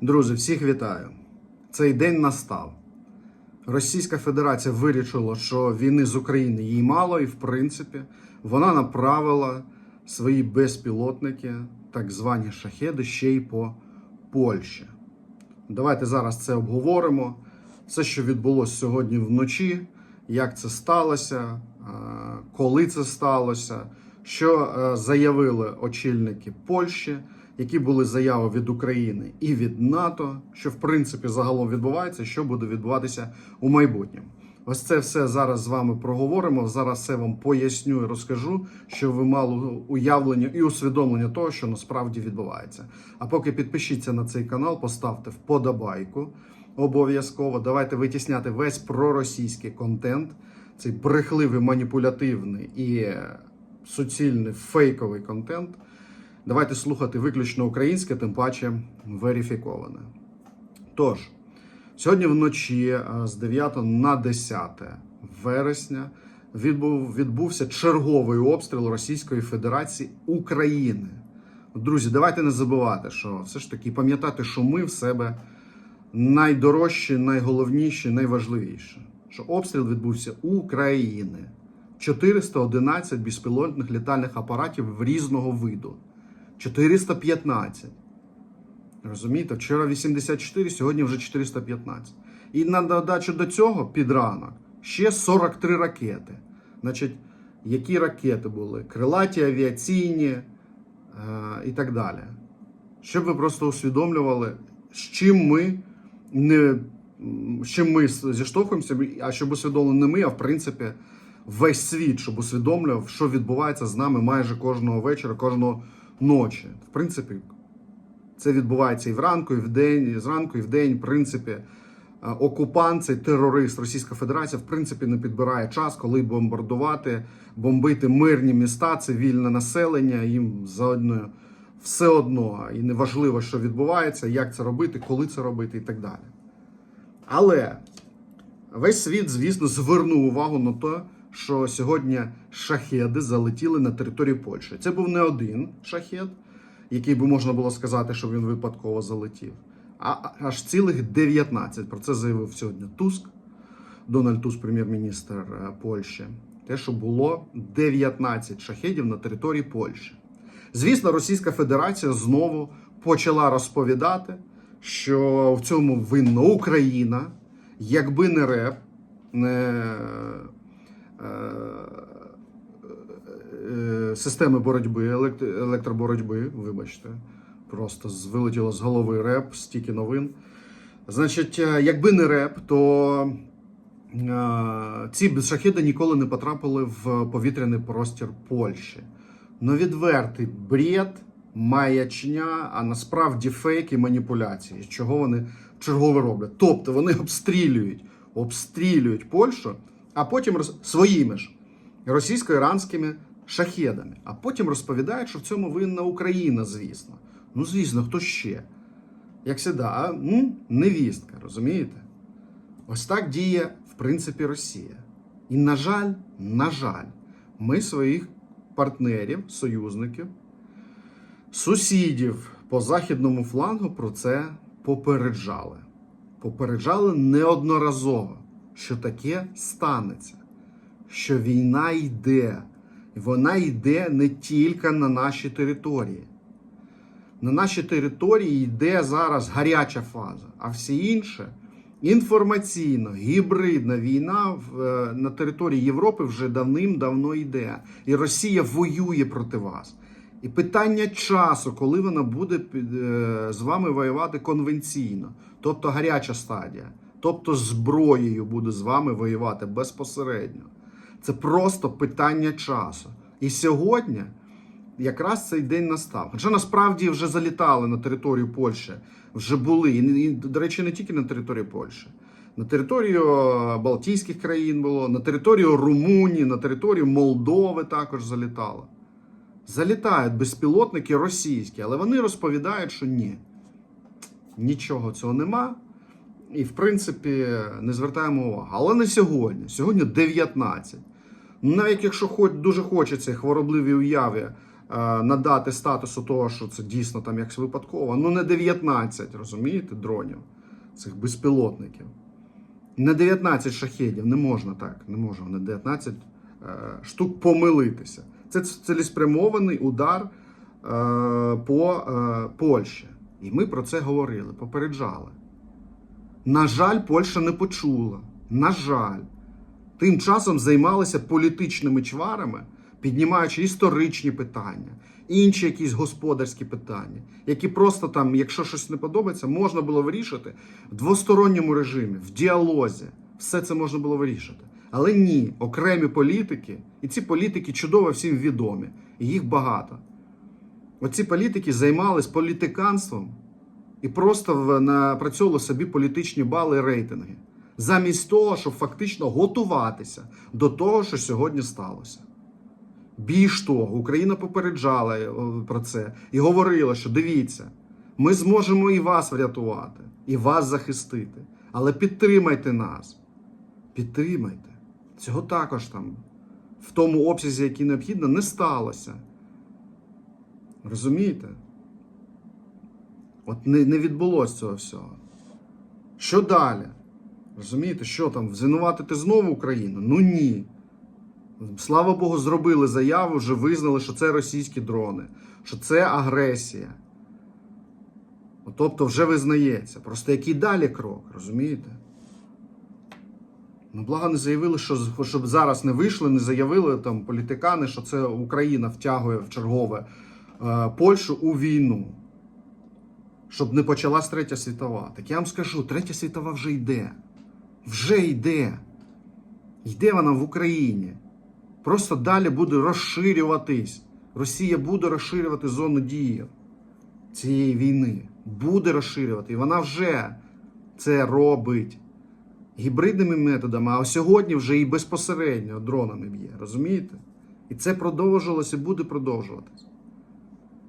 Друзі, всіх вітаю. Цей день настав. Російська Федерація вирішила, що війни з України їй мало, і в принципі вона направила свої безпілотники, так звані шахеди, ще й по Польщі. Давайте зараз це обговоримо. Все, що відбулося сьогодні вночі, як це сталося, е, коли це сталося, що е, заявили очільники Польщі, які були заяви від України і від НАТО, що в принципі загалом відбувається, що буде відбуватися у майбутньому. Ось це все зараз з вами проговоримо. Зараз все вам поясню і розкажу, щоб ви мали уявлення і усвідомлення того, що насправді відбувається. А поки підпишіться на цей канал, поставте вподобайку. Обов'язково давайте витісняти весь проросійський контент, цей брехливий, маніпулятивний і суцільний фейковий контент. Давайте слухати виключно українське, тим паче верифіковане. Тож, сьогодні вночі е, з 9 на 10 вересня відбув, відбувся черговий обстріл Російської Федерації України. Друзі, давайте не забувати, що все ж таки пам'ятати, що ми в себе найдорожчі, найголовніші, найважливіші. Що обстріл відбувся України. 411 безпілотних літальних апаратів різного виду. 415. Розумієте, вчора 84, сьогодні вже 415. І на додачу до цього під ранок ще 43 ракети. Значить, які ракети були? Крилаті, авіаційні е, і так далі. Щоб ви просто усвідомлювали, з чим ми не з чим ми зіштовхуємося, а щоб усвідомили не ми, а в принципі весь світ, щоб усвідомлював, що відбувається з нами майже кожного вечора, кожного ночі. В принципі, це відбувається і вранку, і в день, і зранку, і в день. В принципі, е, окупант, цей терорист Російська Федерація, в принципі, не підбирає час, коли бомбардувати, бомбити мирні міста, цивільне населення. Їм заодно все одно і неважливо, що відбувається, як це робити, коли це робити, і так далі. Але весь світ, звісно, звернув увагу на те, що сьогодні шахеди залетіли на територію Польщі. Це був не один шахед, який би можна було сказати, що він випадково залетів, а аж цілих 19. Про це заявив сьогодні Туск, Дональд Туск, прем'єр-міністр е, Польщі. Те, що було 19 шахедів на території Польщі. Звісно, Російська Федерація знову почала розповідати, що в цьому винна Україна, якби не РЕП, не системи боротьби, електроборотьби, вибачте, просто вилетіло з голови РЕП, стільки новин. Значить, е, якби не РЕП, то е, ці шахеди ніколи не потрапили в повітряний простір Польщі. Ну, відвертий бред, маячня, а насправді фейк і маніпуляції. Чого вони чергове роблять? Тобто вони обстрілюють, обстрілюють Польщу, а потім роз... своїми ж російсько-іранськими шахедами. А потім розповідають, що в цьому винна Україна, звісно. Ну, звісно, хто ще? Як завжди, а? М? невістка, розумієте? Ось так діє, в принципі, Росія. І, на жаль, на жаль, ми своїх партнерів, союзників, сусідів по західному флангу про це попереджали. Попереджали неодноразово, що таке станеться, що війна йде. І вона йде не тільки на наші території. На нашій території йде зараз гаряча фаза, а всі інше інформаційно, гібридна війна е, на території Європи вже давним-давно йде. І Росія воює проти вас. І питання часу, коли вона буде е, з вами воювати конвенційно, тобто гаряча стадія, тобто зброєю буде з вами воювати безпосередньо. Це просто питання часу. І сьогодні якраз цей день настав. Хоча насправді вже залітали на територію Польщі, вже були. І, до речі, не тільки на території Польщі. На територію е, Балтійських країн було, на територію Румунії, на територію Молдови також залітало. Залітають безпілотники російські, але вони розповідають, що ні. Нічого цього нема. І, в принципі, не звертаємо увагу. Але не сьогодні. Сьогодні 19. Ну, Навіть якщо хоч дуже хочеться хворобливій уяві е, надати статусу того, що це дійсно там якось випадково. Ну не 19, розумієте, дронів, цих безпілотників. Не 19 шахедів, не можна так, не можна на 19 е, штук помилитися. Це цілеспрямований удар е, по Польщі. І ми про це говорили, попереджали. На жаль, Польща не почула. На жаль, тим часом займалися політичними чварами, піднімаючи історичні питання, інші якісь господарські питання, які просто там, якщо щось не подобається, можна було вирішити в двосторонньому режимі, в діалозі. Все це можна було вирішити. Але ні, окремі політики, і ці політики чудово всім відомі, і їх багато. Оці політики займались політиканством і просто напрацьовували собі політичні бали рейтинги, замість того, щоб фактично готуватися до того, що сьогодні сталося. Більш того, Україна попереджала е, про це і говорила, що дивіться, ми зможемо і вас врятувати, і вас захистити. Але підтримайте нас. Підтримайте. Цього також там в тому обсязі, який необхідно, не сталося. Розумієте? От не, не відбулося цього всього. Що далі? Розумієте, що там? Звинуватити знову Україну? Ну ні. Слава Богу, зробили заяву, вже визнали, що це російські дрони, що це агресія. От, Тобто вже визнається. Просто який далі крок, розумієте? Ну, благо не заявили, що щоб зараз не вийшли, не заявили там політикани, що це Україна втягує в чергове е, Польщу у війну. Щоб не почалась третя світова. Так я вам скажу, третя світова вже йде. Вже йде. Йде вона в Україні. Просто далі буде розширюватись. Росія буде розширювати зону дії цієї війни. Буде розширювати. І вона вже це робить гібридними методами, а сьогодні вже і безпосередньо дронами б'є. Розумієте? І це продовжилось і буде продовжуватись.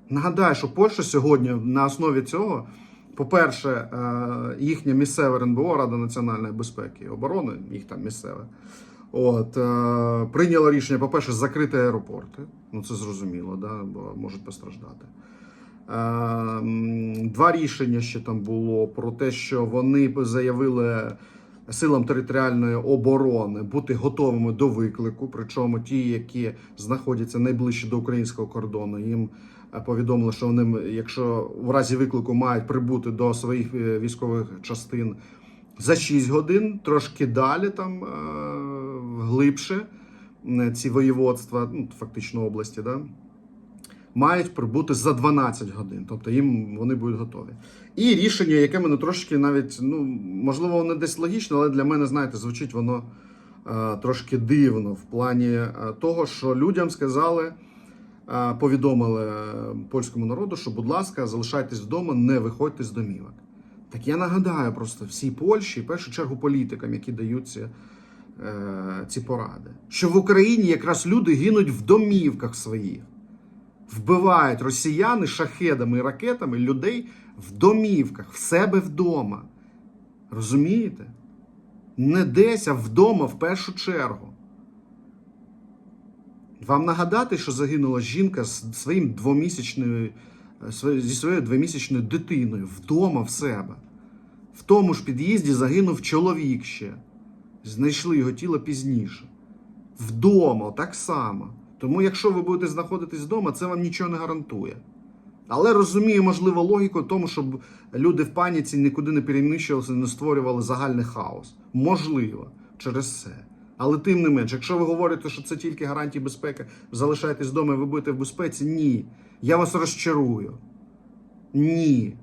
Нагадаю, що Польща сьогодні на основі цього, по-перше, е, їхня місцева РНБО, Рада національної безпеки і оборони, їх там місцеве, от, е, прийняла рішення, по-перше, закрити аеропорти. Ну це зрозуміло, да, бо можуть постраждати. Е, Два рішення ще там було про те, що вони заявили силам територіальної оборони бути готовими до виклику. Причому ті, які знаходяться найближче до українського кордону, їм повідомили, що вони, якщо в разі виклику мають прибути до своїх е, військових частин за 6 годин, трошки далі, там е, глибше е, ці воєводства, ну фактично області, да, мають прибути за 12 годин. Тобто їм вони будуть готові. І рішення, яке мене трошки навіть, ну можливо, воно десь логічно, але для мене, знаєте, звучить воно е, трошки дивно в плані е, того, що людям сказали. Повідомили е, польському народу, що, будь ласка, залишайтесь вдома, не виходьте з домівок. Так я нагадаю просто всій Польщі, в першу чергу політикам, які дають ці, е, ці поради, що в Україні якраз люди гинуть в домівках своїх, вбивають росіяни шахедами і ракетами людей в домівках, в себе вдома. Розумієте? Не десь, а вдома в першу чергу. Вам нагадати, що загинула жінка з своїм двомісячною, е, зі своєю двомісячною дитиною вдома в себе. В тому ж під'їзді загинув чоловік ще. Знайшли його тіло пізніше. Вдома, так само. Тому, якщо ви будете знаходитись вдома, це вам нічого не гарантує. Але розумію, можливо, логіку тому, щоб люди в паніці нікуди не переміщувалися, не створювали загальний хаос. Можливо, через це. Але тим не менш, якщо ви говорите, що це тільки гарантії безпеки, залишайтесь вдома і ви будете в безпеці, ні. Я вас розчарую. Ні.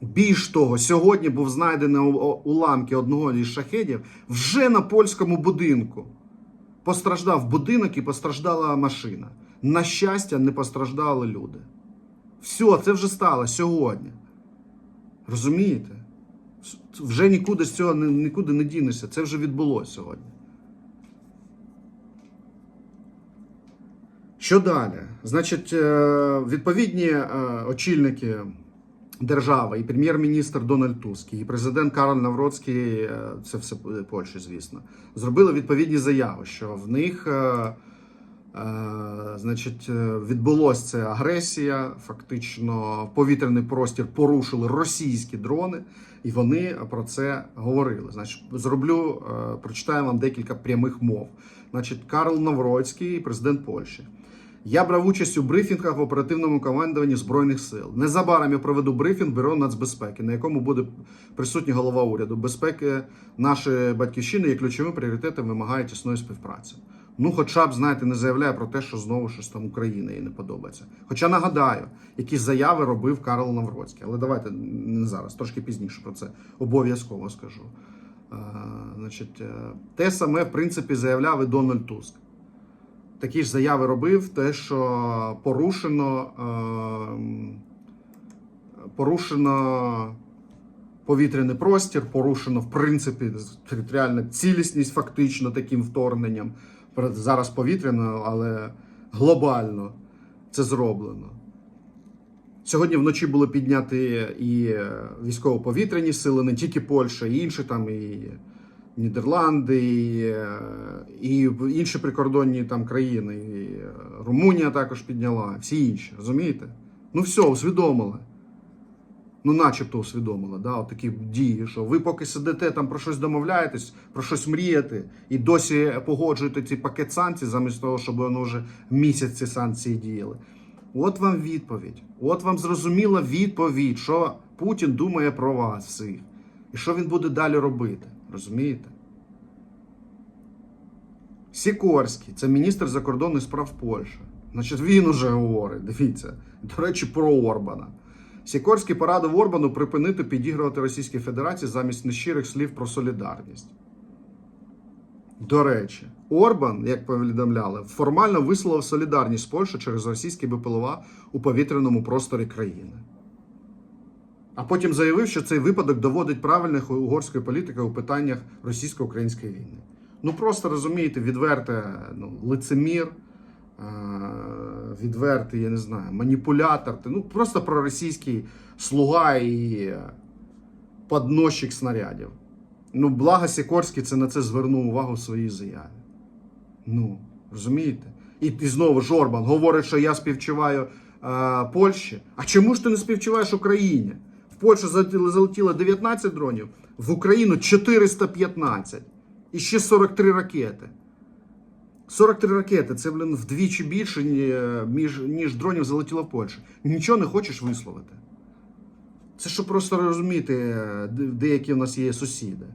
Більш того, сьогодні був знайдений уламки одного із шахедів вже на польському будинку. Постраждав будинок і постраждала машина. На щастя, не постраждали люди. Все, це вже стало сьогодні. Розумієте? Вже нікуди з цього нікуди не дінешся. Це вже відбулося сьогодні. Що далі? Значить, е, відповідні е, очільники держави, і прем'єр-міністр Дональд Туск, і президент Карл Навроцький, е, це все Польща, звісно, зробили відповідні заяви, що в них Значить, е, відбулося це агресія. Фактично, повітряний простір порушили російські дрони, і вони про це говорили. Значить, зроблю, е, прочитаю вам декілька прямих мов. Значить, Карл Навроцький, президент Польщі. Я брав участь у брифінгах в оперативному командуванні збройних сил. Незабаром я проведу брифінг бюро нацбезпеки, на якому буде присутній голова уряду. Безпеки нашої батьківщини є ключовим пріоритетом, вимагає тісної співпраці. Ну, хоча б, знаєте, не заявляє про те, що знову щось там Україна їй не подобається. Хоча нагадаю, які заяви робив Карл Навроцький. Але давайте не зараз, трошки пізніше про це обов'язково скажу. Е, значить, е, те саме, в принципі, заявляв і Дональд Туск. Такі ж заяви робив, те, що порушено, е, порушено повітряний простір, порушено, в принципі, територіальна цілісність фактично таким вторгненням. Зараз повітряно, але глобально це зроблено. Сьогодні вночі були підняті і е, військово-повітряні сили, не тільки Польща, і інші там і Нідерланди, і, е, і інші прикордонні там країни. І е, Румунія також підняла, всі інші, розумієте? Ну все, усвідомили. Ну, начебто усвідомили, да, от такі дії, що ви поки сидите там про щось домовляєтесь, про щось мрієте, і досі погоджуєте цей пакет санкцій, замість того, щоб воно вже місяць ці санкції діяли. От вам відповідь. От вам зрозуміла відповідь, що Путін думає про вас всіх. І що він буде далі робити. Розумієте? Сікорський, це міністр закордонних справ Польщі. Значить, він уже говорить, дивіться, до речі, про Орбана. Сікорський порадив Орбану припинити підігрувати Російській Федерації замість нещирих слів про солідарність. До речі, Орбан, як повідомляли, формально висловив солідарність з Польщею через російські БПЛА у повітряному просторі країни. А потім заявив, що цей випадок доводить правильних угорської політики у питаннях російсько-української війни. Ну просто розумієте, відверте ну, лицемір, е, відвертий, я не знаю, маніпулятор, ну просто проросійський слуга і подносчик снарядів. Ну, благо Сікорський це на це звернув увагу в своїй заяві. Ну, розумієте? І, і знову Жорбан говорить, що я співчуваю е, Польщі. А чому ж ти не співчуваєш Україні? В Польщу залетіло 19 дронів, в Україну 415 і ще 43 ракети. 43 ракети це, блін, вдвічі більше, ніж, ніж дронів залетіло в Польщу. Нічого не хочеш висловити. Це щоб просто розуміти, е, деякі у нас є сусіди.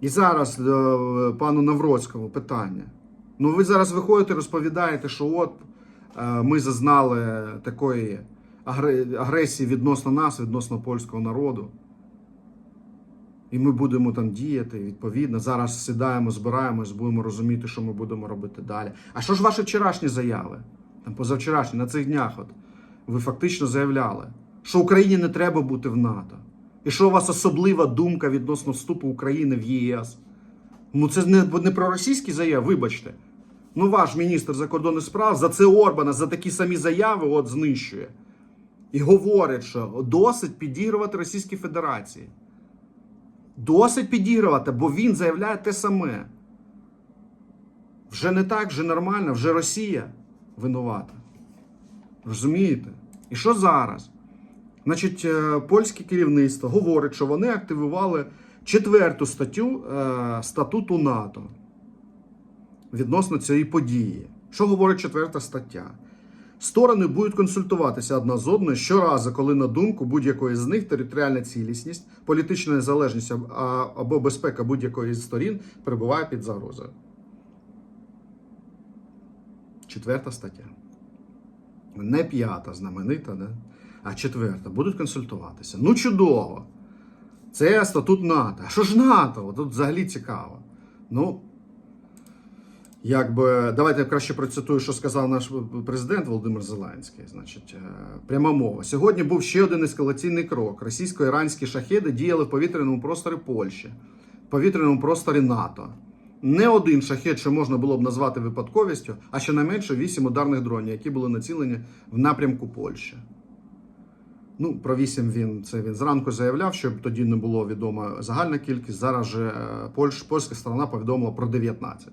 І зараз до пану Навроцькому питання. Ну, ви зараз виходите, розповідаєте, що от е, ми зазнали такої агресії відносно нас, відносно польського народу. І ми будемо там діяти відповідно. Зараз сідаємо, збираємось, будемо розуміти, що ми будемо робити далі. А що ж ваші вчорашні заяви? Там позавчорашні, на цих днях, от ви фактично заявляли, що Україні не треба бути в НАТО. І що у вас особлива думка відносно вступу України в ЄС? Ну це не, не про російські заяви, вибачте. Ну, ваш міністр закордонних справ за це Орбана, за такі самі заяви от знищує. І говорить, що досить підігрувати Російській Федерації. Досить підігрувати, бо він заявляє те саме. Вже не так, вже нормально, вже Росія винувата. Розумієте? І що зараз? Значить, е, польське керівництво говорить, що вони активували четверту статтю е, статуту НАТО відносно цієї події. Що говорить четверта стаття? Сторони будуть консультуватися одна з одною щоразу, коли на думку будь-якої з них територіальна цілісність, політична незалежність або безпека будь-якої з сторін перебуває під загрозою. Четверта стаття. Не п'ята знаменита, да? а четверта. Будуть консультуватися. Ну, чудово. Це статут НАТО. А що ж НАТО? Тут взагалі цікаво. Ну, Якби давайте я краще процитую, що сказав наш президент Володимир Зеленський. Значить, е, пряма мова. Сьогодні був ще один ескалаційний крок. Російсько-іранські шахеди діяли в повітряному просторі Польщі, в повітряному просторі НАТО. Не один шахет, що можна було б назвати випадковістю, а щонайменше вісім ударних дронів, які були націлені в напрямку Польщі. Ну, про вісім він це він зранку заявляв, щоб тоді не було відома загальна кількість. Зараз же е, Польщ, польська сторона повідомила про 19.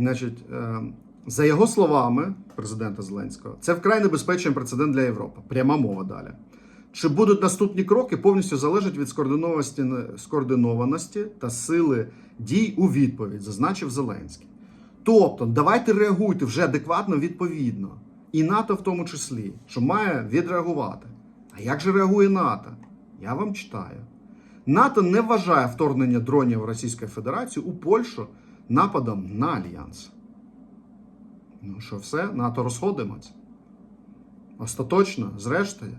Значить, е, за його словами, президента Зеленського, це вкрай небезпечний прецедент для Європи. Пряма мова далі. Чи будуть наступні кроки, повністю залежать від скоординованості та сили дій у відповідь, зазначив Зеленський. Тобто, давайте реагуйте вже адекватно, відповідно. І НАТО в тому числі, що має відреагувати. А як же реагує НАТО? Я вам читаю. НАТО не вважає вторгнення дронів Російської Федерації у Польщу нападом на альянс. Ну що, все, НАТО розходимося. Остаточно, зрештою.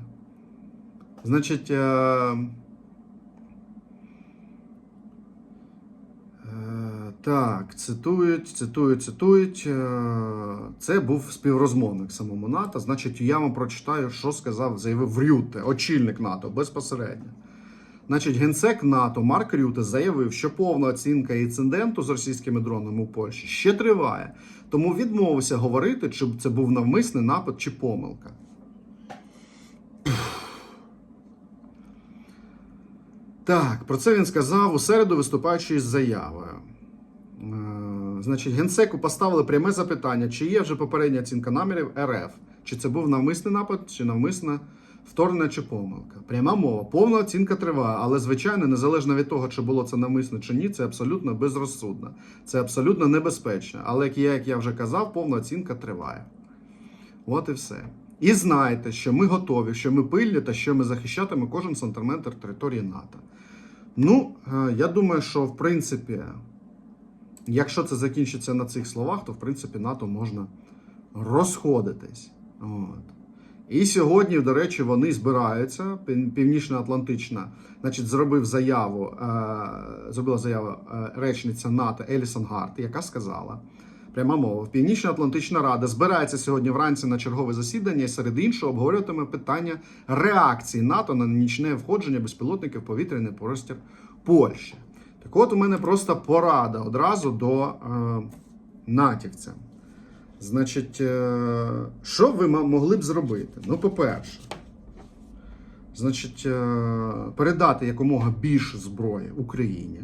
Значить. Е... Е, Так, цитують, цитують, цитують. Е, Це був співрозмовник самому НАТО. Значить, я вам прочитаю, що сказав, заявив Рюте, очільник НАТО безпосередньо. Значить, генсек НАТО Марк Рюте заявив, що повна оцінка інциденту з російськими дронами у Польщі ще триває, тому відмовився говорити, чи це був навмисний напад чи помилка. Так, про це він сказав у середу, виступаючи із заявою. Е, Значить, генсеку поставили пряме запитання, чи є вже попередня оцінка намірів РФ, чи це був навмисний напад, чи навмисне вторгнення чи помилка. Пряма мова, повна оцінка триває, але звичайно, незалежно від того, чи було це навмисно чи ні, це абсолютно безрозсудно, це абсолютно небезпечно. Але як я, як я вже казав, повна оцінка триває. От і все. І знайте, що ми готові, що ми пильні та що ми захищатимемо кожен сантиметр території НАТО. Ну, е, я думаю, що в принципі, якщо це закінчиться на цих словах, то в принципі НАТО можна розходитись. От. І сьогодні, до речі, вони збираються. Пів- Північно-Атлантична, значить, зробив заяву, е, зробила заяву е, речниця НАТО Елісон Гарт, яка сказала. Пряма мова. Північно-Атлантична Рада збирається сьогодні вранці на чергове засідання і серед іншого обговорюватиме питання реакції НАТО на нічне входження безпілотників в повітряний простір Польщі. Так от у мене просто порада одразу до е, натівцям. Значить, е, що ви могли б зробити? Ну, по-перше, значить, е, передати якомога більше зброї Україні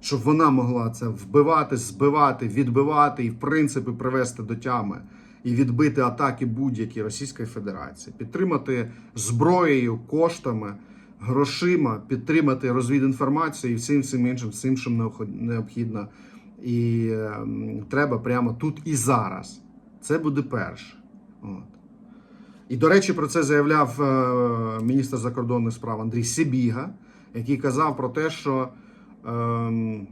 щоб вона могла це вбивати, збивати, відбивати і, в принципі, привести до тями і відбити атаки будь-які Російської Федерації, підтримати зброєю, коштами, грошима, підтримати розвідінформацію і всім всім іншим, всім, що необхідно. І ем, треба прямо тут і зараз. Це буде перше. От. І, до речі, про це заявляв е, міністр закордонних справ Андрій Сибіга, який казав про те, що ем,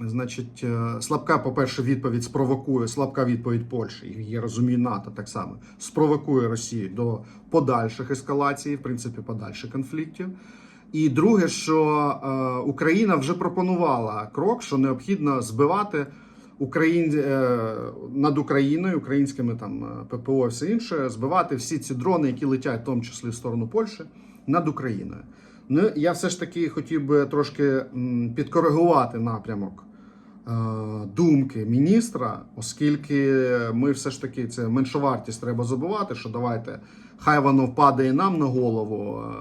значить, е, слабка, по-перше, відповідь спровокує, слабка відповідь Польщі, я розумію, НАТО так само, спровокує Росію до подальших ескалацій, в принципі, подальших конфліктів. І друге, що е, Україна вже пропонувала крок, що необхідно збивати Україн е, над Україною, українськими там е, ППО і все інше, збивати всі ці дрони, які летять, в тому числі в сторону Польщі, над Україною. Ну я все ж таки хотів би трошки підкоригувати напрямок думки міністра, оскільки ми все ж таки це меншовартість треба забувати, що давайте хай воно впаде і нам на голову, е,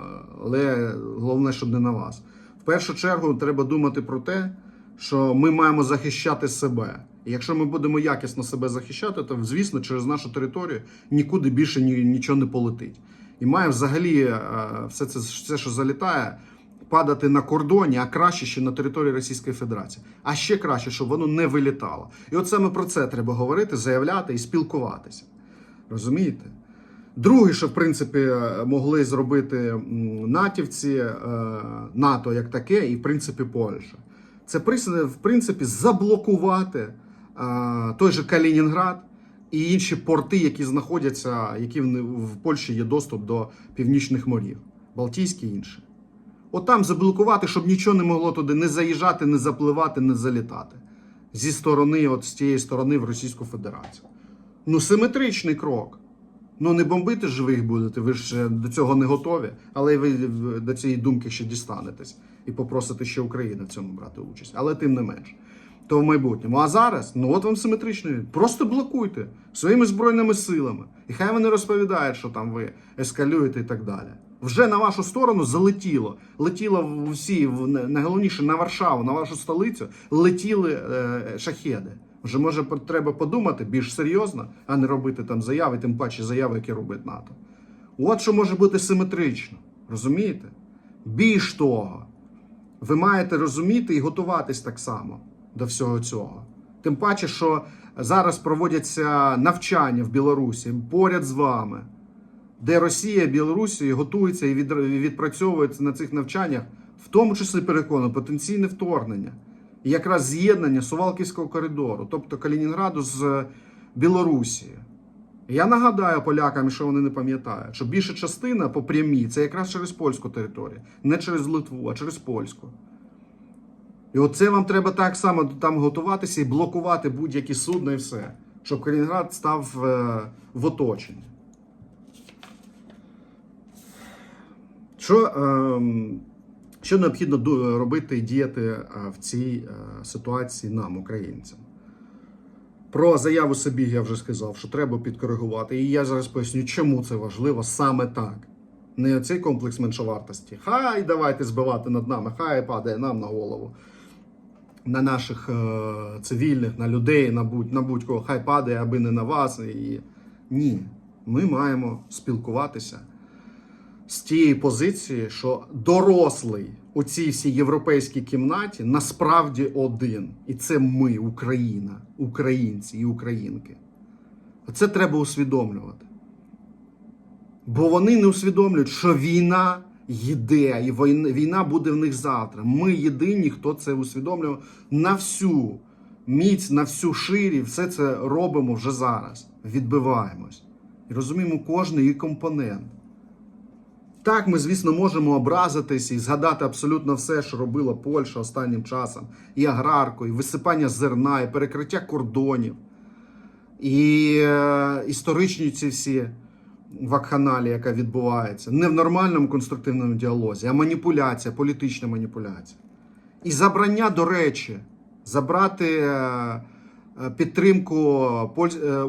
але головне, щоб не на вас. В першу чергу треба думати про те, що ми маємо захищати себе. І якщо ми будемо якісно себе захищати, то звісно через нашу територію нікуди більше ні, нічого не полетить. І має взагалі е, все це, все, що залітає, падати на кордоні, а краще ще на території Російської Федерації. А ще краще, щоб воно не вилітало. І от саме про це треба говорити, заявляти і спілкуватися. Розумієте? Друге, що в принципі е, могли зробити натівці е, НАТО як таке, і в принципі Польща. Це в принципі заблокувати е, той же Калінінград і інші порти, які знаходяться, які в Польщі є доступ до північних морів, Балтійські і інші. От там заблокувати, щоб нічого не могло туди не заїжджати, не запливати, не залітати зі сторони, от з тієї сторони в Російську Федерацію. Ну, симетричний крок. Ну, не бомбити ж ви їх будете, ви ж е, до цього не готові, але ви е, до цієї думки ще дістанетесь і попросите ще Україну в цьому брати участь. Але тим не менш. То в майбутньому. А зараз, ну от вам симетричний. Просто блокуйте своїми збройними силами. І хай вони розповідають, що там ви ескалюєте і так далі. Вже на вашу сторону залетіло. Летіло в усі, найголовніше на Варшаву, на вашу столицю, летіли е, шахеди. Вже може треба подумати більш серйозно, а не робити там заяви, тим паче заяви, які робить НАТО. От що може бути симетрично. Розумієте? Більш того, ви маєте розуміти і готуватись так само до всього цього. Тим паче, що зараз проводяться навчання в Білорусі поряд з вами, де Росія Білорусі готуються і від- відпрацьовують на цих навчаннях, в тому числі переконано, потенційне вторгнення. Якраз з'єднання Сувалківського коридору, тобто Калінінграду з Білорусією. Я нагадаю полякам, що вони не пам'ятають, що більша частина по прямій це якраз через польську територію, не через Литву, а через польську. І оце вам треба так само там готуватися і блокувати будь-які судна і все, щоб Калінінград став е, в оточенні. Що, ем, що необхідно робити і діяти е, в цій е, ситуації нам, українцям? Про заяву Сибіг я вже сказав, що треба підкоригувати. І я зараз поясню, чому це важливо саме так. Не цей комплекс меншовартості. Хай давайте збивати над нами, хай падає нам на голову. На наших е, цивільних, на людей, на будь на будь-кого, хай падає, аби не на вас. І... Ні. Ми маємо спілкуватися з тієї позиції, що дорослий у цій всій європейській кімнаті насправді один. І це ми, Україна, українці і українки. Це треба усвідомлювати. Бо вони не усвідомлюють, що війна йде, і війна- буде в них завтра. Ми єдині, хто це усвідомлює на всю міць, на всю ширі, все це робимо вже зараз. Відбиваємось. І розуміємо кожний її компонент. Так, ми, звісно, можемо образитись і згадати абсолютно все, що робила Польща останнім часом: і аграрку, і висипання зерна, і перекриття кордонів, і е, історичні ці всі вакханалії, яка відбувається, не в нормальному конструктивному діалозі, а маніпуляція, політична маніпуляція. І забрання, до речі, забрати е, е, підтримку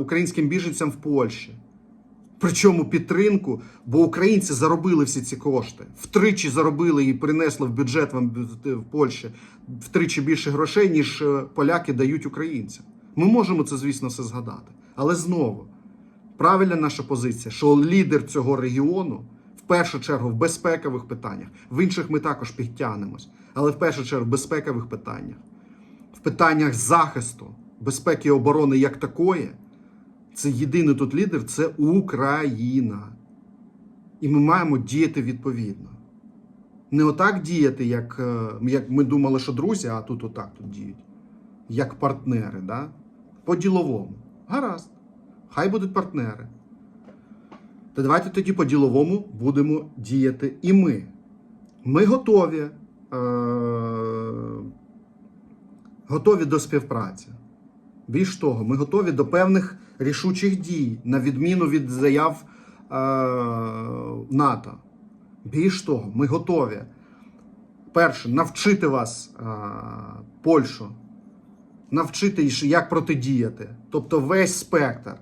українським біженцям в Польщі. Причому підтримку, бо українці заробили всі ці кошти. Втричі заробили і принесли в бюджет вам в Польщі втричі більше грошей, ніж е, поляки дають українцям. Ми можемо це, звісно, все згадати. Але знову, правильна наша позиція, що лідер цього регіону в першу чергу в безпекових питаннях, в інших ми також підтягнемось, але в першу чергу в безпекових питаннях, в питаннях захисту, безпеки і оборони як такої. Це єдиний тут лідер це Україна. І ми маємо діяти відповідно. Не отак діяти, як, е, як ми думали, що друзі, а тут отак тут діють. Як партнери, да? по-діловому. Гаразд. Хай будуть партнери. Та давайте тоді по-діловому будемо діяти і ми. Ми готові, е- готові до співпраці. Більш того, ми готові до певних рішучих дій, на відміну від заяв е, НАТО. Більш того, ми готові перше навчити вас, е, Польщу, навчити, як протидіяти, тобто весь спектр,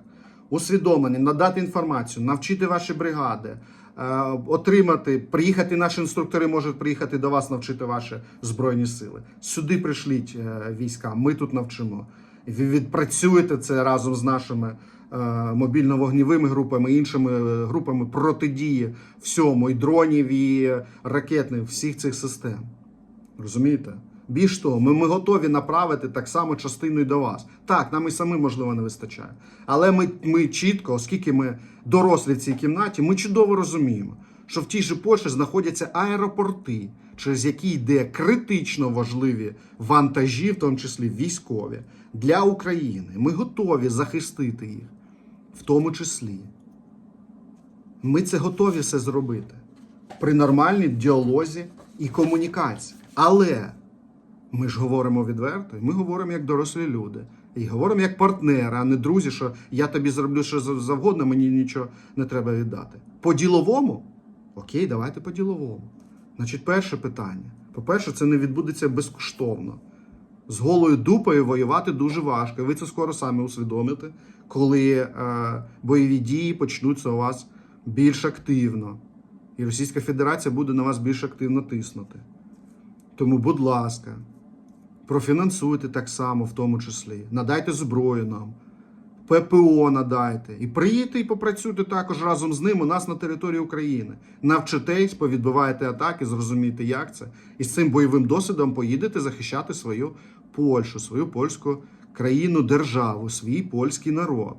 усвідомлення, надати інформацію, навчити ваші бригади, е, отримати, приїхати наші інструктори можуть приїхати до вас, навчити ваші збройні сили. Сюди прийшліть е, війська, ми тут навчимо. Ви відпрацюєте це разом з нашими е, мобільно-вогнівими групами, іншими е, групами протидії всьому, і дронів, і ракетних, всіх цих систем. Розумієте? Більш того, ми, ми готові направити так само частину і до вас. Так, нам і самим, можливо, не вистачає. Але ми, ми чітко, оскільки ми дорослі в цій кімнаті, ми чудово розуміємо, що в тій же Польщі знаходяться аеропорти, через які йде критично важливі вантажі, в тому числі військові, для України. Ми готові захистити їх, в тому числі. Ми це готові все зробити при нормальній діалозі і комунікації. Але ми ж говоримо відверто, і ми говоримо як дорослі люди. І говоримо як партнери, а не друзі, що я тобі зроблю що завгодно, мені нічого не треба віддати. По-діловому? Окей, давайте по-діловому. Значить, перше питання. По-перше, це не відбудеться безкоштовно. З голою дупою воювати дуже важко. Ви це скоро самі усвідомите, коли е, бойові дії почнуться у вас більш активно. І Російська Федерація буде на вас більш активно тиснути. Тому, будь ласка, профінансуйте так само, в тому числі. Надайте зброю нам, ППО надайте. І приїдьте і попрацюйте також разом з ним у нас на території України. Навчитесь, повідбиваєте атаки, зрозумієте, як це. І з цим бойовим досвідом поїдете захищати свою Польщу, свою польську країну, державу, свій польський народ.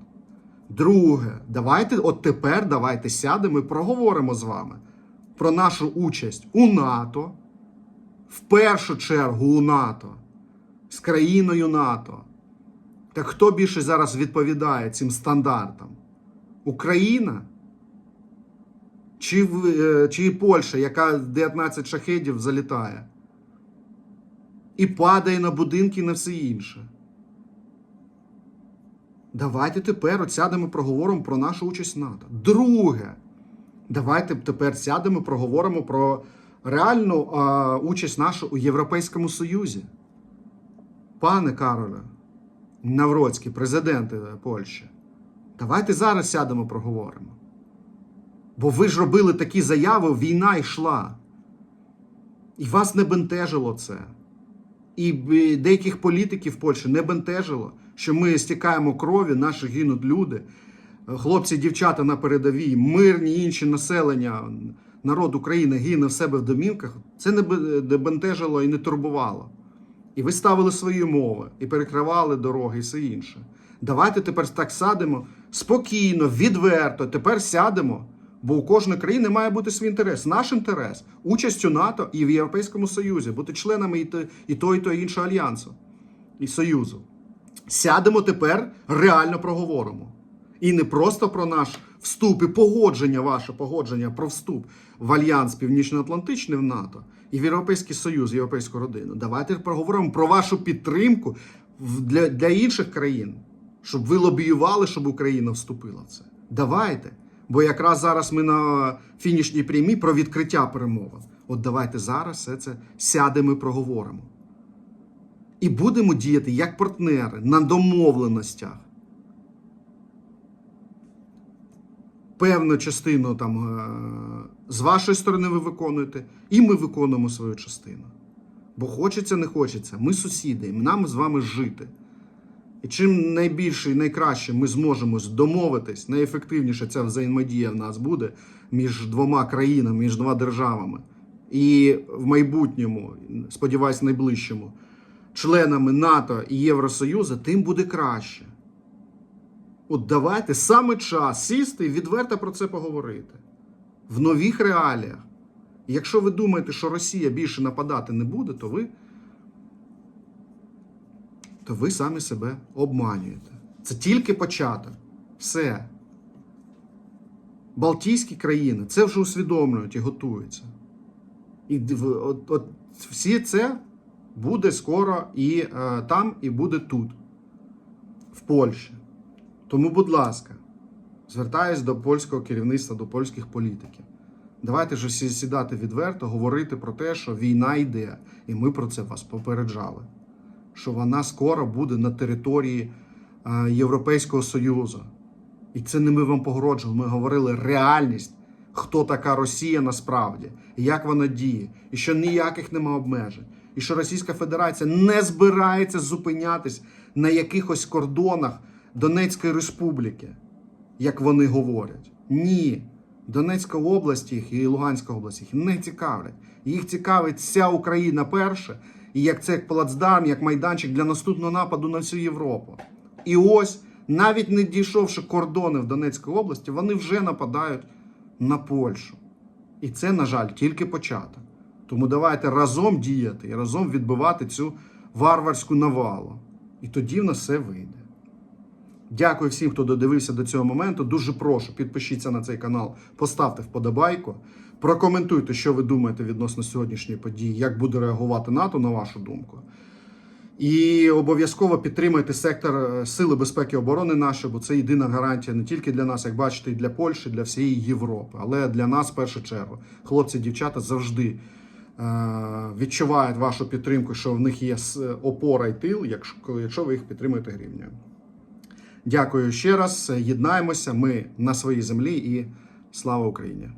Друге, давайте, от тепер давайте сядемо і проговоримо з вами про нашу участь у НАТО, в першу чергу у НАТО, з країною НАТО. Так хто більше зараз відповідає цим стандартам? Україна? Чи, е, чи Польща, яка 19 шахедів залітає? І падає на будинки і на все інше. Давайте тепер от сядемо проговоримо про нашу участь в НАТО. Друге, давайте тепер сядемо і проговоримо про реальну а, участь нашу у Європейському Союзі. Пане Кароле, Навроцький, президент Польщі, давайте зараз сядемо проговоримо. Бо ви ж робили такі заяви, війна йшла. І вас не бентежило це. І деяких політиків Польщі не бентежило, що ми стікаємо крові, наші гинуть люди, хлопці, дівчата на передовій, мирні інші населення, народ України гине в себе в домівках. Це не бентежило і не турбувало. І ви ставили свої мови, і перекривали дороги, і все інше. Давайте тепер так садимо спокійно, відверто. Тепер сядемо. Бо у кожної країни має бути свій інтерес. Наш інтерес участь у НАТО і в Європейському Союзі, бути членами і, то, і того, і того іншого альянсу і Союзу. Сядемо тепер, реально проговоримо. І не просто про наш вступ і погодження, ваше погодження про вступ в Альянс Північно-Атлантичний в НАТО і в Європейський Союз, Європейську родину. Давайте проговоримо про вашу підтримку для, для інших країн, щоб ви лобіювали, щоб Україна вступила в це. Давайте. Бо якраз зараз ми на фінішній прямій про відкриття перемовин. От давайте зараз все це сядемо і проговоримо. І будемо діяти як партнери на домовленостях. Певну частину там е, з вашої сторони ви виконуєте, і ми виконуємо свою частину. Бо хочеться, не хочеться. Ми сусіди, нам з вами жити. І чим найбільше і найкраще ми зможемо домовитись, найефективніше ця взаємодія в нас буде між двома країнами, між двома державами. І в майбутньому, сподіваюсь, найближчому, членами НАТО і Євросоюзу, тим буде краще. От давайте саме час сісти і відверто про це поговорити в нових реаліях. Якщо ви думаєте, що Росія більше нападати не буде, то ви, то ви самі себе обманюєте. Це тільки початок. Все. Балтійські країни це вже усвідомлюють і готуються. І от, от всі це буде скоро і е, там, і буде тут, в Польщі. Тому, будь ласка, звертаюсь до польського керівництва, до польських політиків. Давайте ж сідати відверто, говорити про те, що війна йде, і ми про це вас попереджали. Що вона скоро буде на території е, Європейського Союзу. І це не ми вам погрожували. Ми говорили реальність, хто така Росія насправді, як вона діє, і що ніяких нема обмежень, і що Російська Федерація не збирається зупинятись на якихось кордонах Донецької Республіки, як вони говорять. Ні. Донецька область їх і Луганська область їх не цікавлять. Їх цікавить вся Україна перше, і як це як плацдарм, як майданчик для наступного нападу на всю Європу. І ось, навіть не дійшовши кордони в Донецькій області, вони вже нападають на Польщу. І це, на жаль, тільки початок. Тому давайте разом діяти і разом відбивати цю варварську навалу. І тоді в нас все вийде. Дякую всім, хто додивився до цього моменту. Дуже прошу, підпишіться на цей канал, поставте вподобайку, прокоментуйте, що ви думаєте відносно сьогоднішньої події, як буде реагувати НАТО на вашу думку. І обов'язково підтримайте сектор е, Сили безпеки і оборони наші, бо це єдина гарантія не тільки для нас, як бачите, і для Польщі, і для всієї Європи, але для нас в першу чергу. Хлопці, дівчата завжди е, відчувають вашу підтримку, що в них є опора і тил, якщо, якщо ви їх підтримуєте гривнею. Дякую ще раз. Єднаємося. Ми на своїй землі і слава Україні!